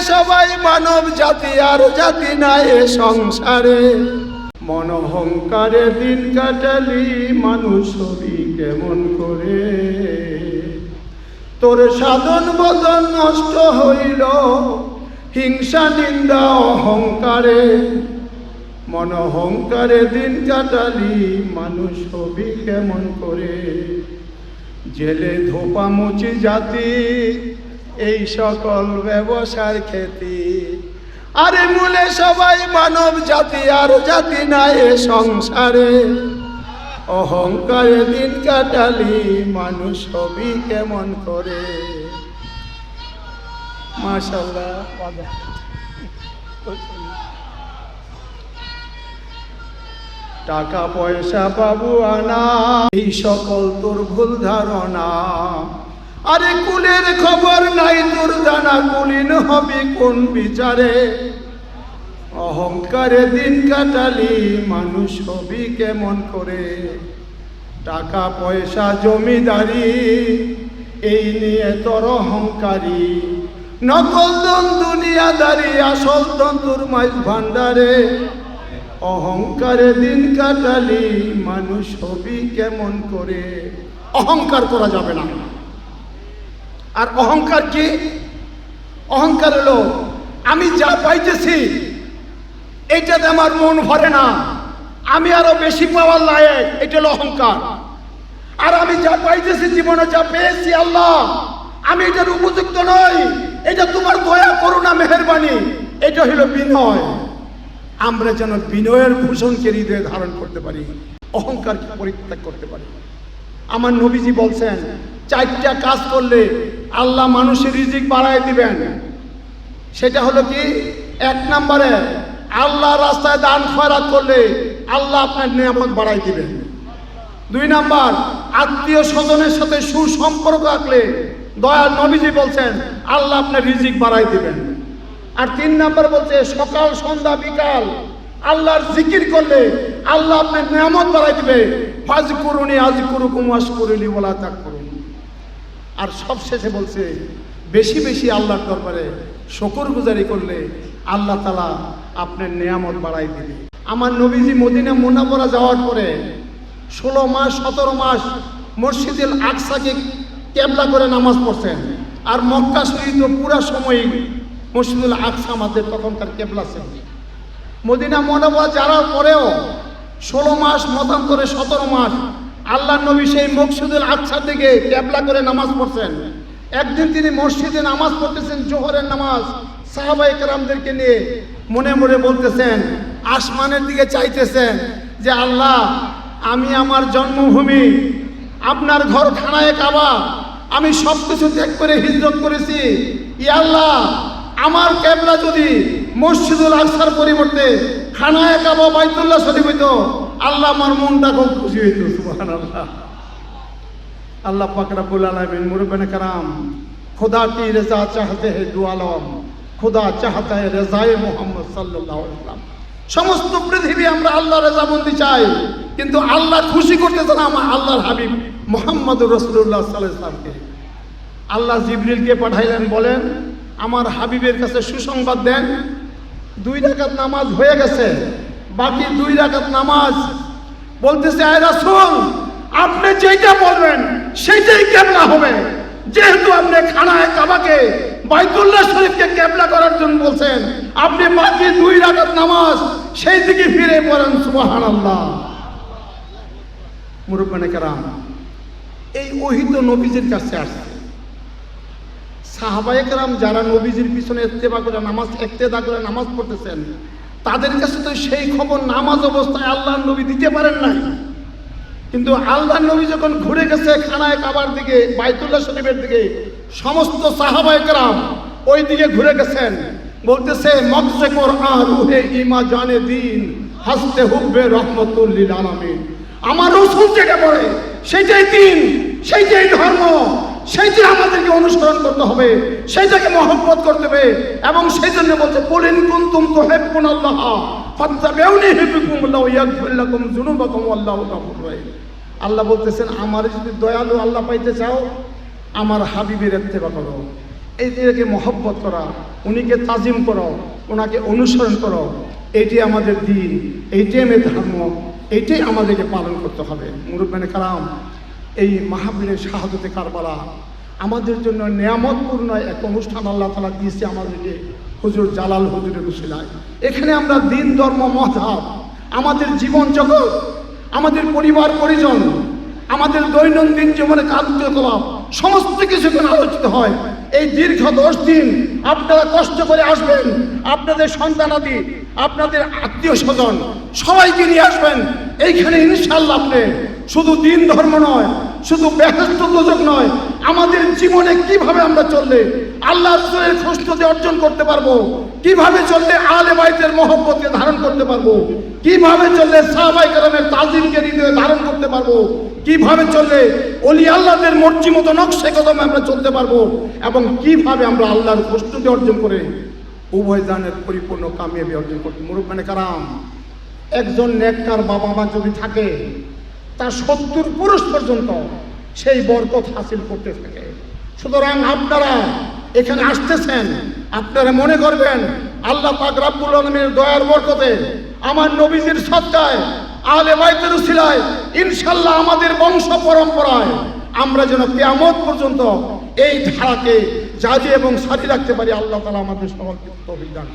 সবাই মানব জাতি আর জাতি নাই এ সংসারে। মনহংকারে দিন কাটালি মানুষ হবি কেমন করে? তোর সাধন বদন নষ্ট হইল, হিংসা, নিন্দা, অহংকারে। মনহংকারে দিন কাটালি মানুষ হবি কেমন করে? জেলে ধোপা মুচি জাতি এই সকল ব্যবসার খ্যাতি আরে মূলে সবাই মানব জাতি, আর জাতি নাই এ সংসারে। অহংকারে দিন কাটালি, মানুষ সবই কেমন করে? টাকা পয়সা পাবো আনা, এই সকল তোর ভুল ধারণা। আরে কুলের খবর নাই তোর জানা কুলিন হবে কোন বিচারে? অহংকারে দিন কাটালি, মানুষ হবি কেমন করে? টাকা, পয়সা, জমিদারি, এই নিয়ে তোর অহংকারী। নকল দন দুনিয়াদারি, আসল দন তোর মাইজ ভান্ডারে। অহংকারে দিন কাটালি, মানুষ হবি কেমন করে? অহংকার করা যাবে না। আর অহংকার কি? অহংকার হলো, আমি যা পাইতেছি, এইটাতে আমার মন ভরে না। আমি আরও বেশি পাওয়ার লায়ক এটা হলো অহংকার। আর আমি যা পাইতেছি, জীবনে যা পেয়েছি, আল্লাহ, আমি এটার উপযুক্ত নই। এটা তোমার দয়া, করুণা, মেহরবানি। এটা হলো বিনয়। আমরা যেন বিনয়ের ভূষণকে হৃদয়ে ধারণ করতে পারি, অহংকারকে পরিত্যাগ করতে পারি। আমার নবীজি বলছেন, চারটা কাজ করলে আল্লাহ মানুষের রিজিক বাড়ায় দিবেন। সেটা হলো কি? এক নম্বরে, আল্লাহ রাস্তায় দান খয়রাত করলে আল্লাহ আপনার নিয়ামত বাড়াই দিবেন। দুই নাম্বার, আত্মীয় স্বজনের সাথে সুসম্পর্ক রাখলে দয়াল নবীজি বলছেন, আল্লাহ আপনার রিজিক বাড়াই দিবেন। আর তিন নাম্বার বলছে, সকাল, সন্ধ্যা, বিকাল আল্লাহর জিকির করলে আল্লাহ আপনার নিয়ামত বাড়াই দিবে। ফাজ করুনি আজ করুকুম আজ করুনি বলা ত্যাগ করুন আর সব শেষে বলছে, বেশি বেশি আল্লাহর দরবারে শকর গুজারি করলে আল্লাহ তালা আপনার নিয়ামত বাড়াই দিবে। আমার নবীজি মদিনা মোনাপরা যাওয়ার পরে ষোলো মাস, সতেরো মাস মসজিদুল আকসাকে কেবলা করে নামাজ পড়ছেন। আর মক্কা তো পুরা সময়ই মসজিদুল আকসা আমাদের তখনকার কেবলা ছিল। মদিনা মনোবরা যাওয়ার পরেও ষোলো মাস, মতান্তরে সতেরো মাস আল্লাহ নবী সেই মকসুদুল আকসার দিকে ক্যাবলা করে নামাজ পড়ছেন। একদিন তিনি মসজিদে নামাজ পড়তেছেন, জোহরের নামাজ। সাহাবাই কারামদেরকে নিয়ে মনে মনে বলতেছেন, আসমানের দিকে চাইতেছেন যে, আল্লাহ, আমি আমার জন্মভূমি, আপনার ঘর খানায় কাবা, আমি সব কিছু ত্যাগ করে হিজরত করেছি। ই আল্লাহ, আমার ক্যাবলা যদি মসজিদুল আকসার পরিবর্তে খানায় কাবা বাইতুল্লাহ শরীফ হইতো আল্লাহ আমার মনটা খুব খুশি হইত আল্লাহ পাকড়া পাকরাবুল মুরবেন কারাম, খুদা কি রেজা চাহতে হে দুয়ালম খুদা চাহতে হে রেজায় মোহাম্মদ সাল্লাম সমস্ত পৃথিবী আমরা আল্লাহ রেজাবন্দি চাই, কিন্তু আল্লাহ খুশি করতে চান আমার আল্লাহর হাবিব মোহাম্মদ রসুল্লাহ সাল্লামকে আল্লাহ জিবরিলকে পাঠাইলেন, বলেন, আমার হাবিবের কাছে সুসংবাদ দেন, দুই ডাকাত নামাজ হয়ে গেছে বাকি দুই রাকাত নামাজ। বলতেছে আপনি যেটা বলবেন, সেটাই কেবলা হবে। যেহেতু আপনি খানায় কাবাকে, বাইতুল্লাহ শরীফকে কেবলা করার জন্য বলছেন, আপনি বাকি দুই রাকাত নামাজ সেই দিকে ফিরে পড়েন, সুবহানাল্লাহ। মুরব্বানে কারাম, এই ওহিত নবীজির কাছে আসছে। সাহাবায়করাম যারা নবীজির পিছনে ইত্তেবা করে নামাজ একতেদা করে নামাজ পড়তেছেন তাদের কাছে তো সেই খবর নামাজ অবস্থায় আল্লাহ নবী দিতে পারেন নাই। কিন্তু আল্লাহ নবী যখন ঘুরে গেছে খানায় কাবার দিকে, বাইতুল্লাহ শরীফের দিকে, সমস্ত সাহাবায়করাম ওই দিকে ঘুরে গেছেন। বলতেছে মকসে কোরআন, রুহে ইমা জানে দিন, হাসতে হুব্বে রহমতুল্লিল আলামিন। আমার রসুল যেটা বলে সেটাই দিন, সেইটাই ধর্ম আমাদেরকে অনুসরণ করতে হবে সেইটাকে মহব্বত করতে হবে, এবং সেই জন্য বলছে বলেন কুন্তুম তো হেব্বুন আল্লাহ আল্লাহু আল্লাহ বলতেছেন, আমার যদি দয়ালু আল্লাহ পাইতে চাও, আমার হাবিবের ইত্তেবা করো। এটাকে মহব্বত করা, উনিকে তাজিম করো ওনাকে অনুসরণ করো, এটি আমাদের দিন এইটাই আমাদের ধর্ম এইটাই আমাদেরকে পালন করতে হবে। মুরব্বানে কালাম এই মাহাবীরের শাহাদতে কারবালা আমাদের জন্য নিয়ামতপূর্ণ এক অনুষ্ঠান আল্লাহ তালা দিয়েছে আমাদেরকে হুজুর জালাল হুজুরের উশিলায়। এখানে আমরা দিন, ধর্ম মহাব আমাদের জীবন জগৎ, আমাদের পরিবার, পরিজন, আমাদের দৈনন্দিন জীবনে কার্যকলাপ, সমস্ত কিছু আলোচিত হয়। এই দীর্ঘ দশ দিন আপনারা কষ্ট করে আসবেন, আপনাদের সন্তানাদি, আপনাদের আত্মীয় স্বজন সবাইকে নিয়ে আসবেন। এইখানে ইনশাল্লাহ আপনি শুধু দিন, ধর্ম নয় শুধু ব্যস্ত দোজক নয়, আমাদের জীবনে কীভাবে আমরা চললে, আল্লাহ খুশনতি অর্জন করতে পারব? কীভাবে চললে আলে বাইতের মহব্বতকে ধারণ করতে পারব? কীভাবে চললে সাহাবাই কালামের তাজিমকে হৃদয়ে ধারণ করতে পারব? কীভাবে চললে অলি আল্লাহদের মর্জি মতো নকশে কদমে আমরা চলতে পারব? এবং কীভাবে আমরা আল্লাহর খুশনতি অর্জন করে উভয় দানের পরিপূর্ণ কামিয়াবি অর্জন করতে মুরব্বানে কারাম, একজন নেককার বাবা মা যদি থাকে তার সত্তর পুরুষ পর্যন্ত সেই বরকত হাসিল করতে থাকে সুতরাং আপনারা এখানে আসতেছেন, আপনারা মনে করবেন, আল্লাহ পাক রাব্বুল আলমীর দয়ার বরকতে আমার নবীজির সত্তায় আলে বাইতের উসিলায় ইনশাল্লাহ আমাদের বংশ পরম্পরায় আমরা যেন কেয়ামত পর্যন্ত এই ধারাকে জাজি এবং সাজি রাখতে পারি, আল্লাহ তালা আমাদের সকলকে তৌফিক দান করুন।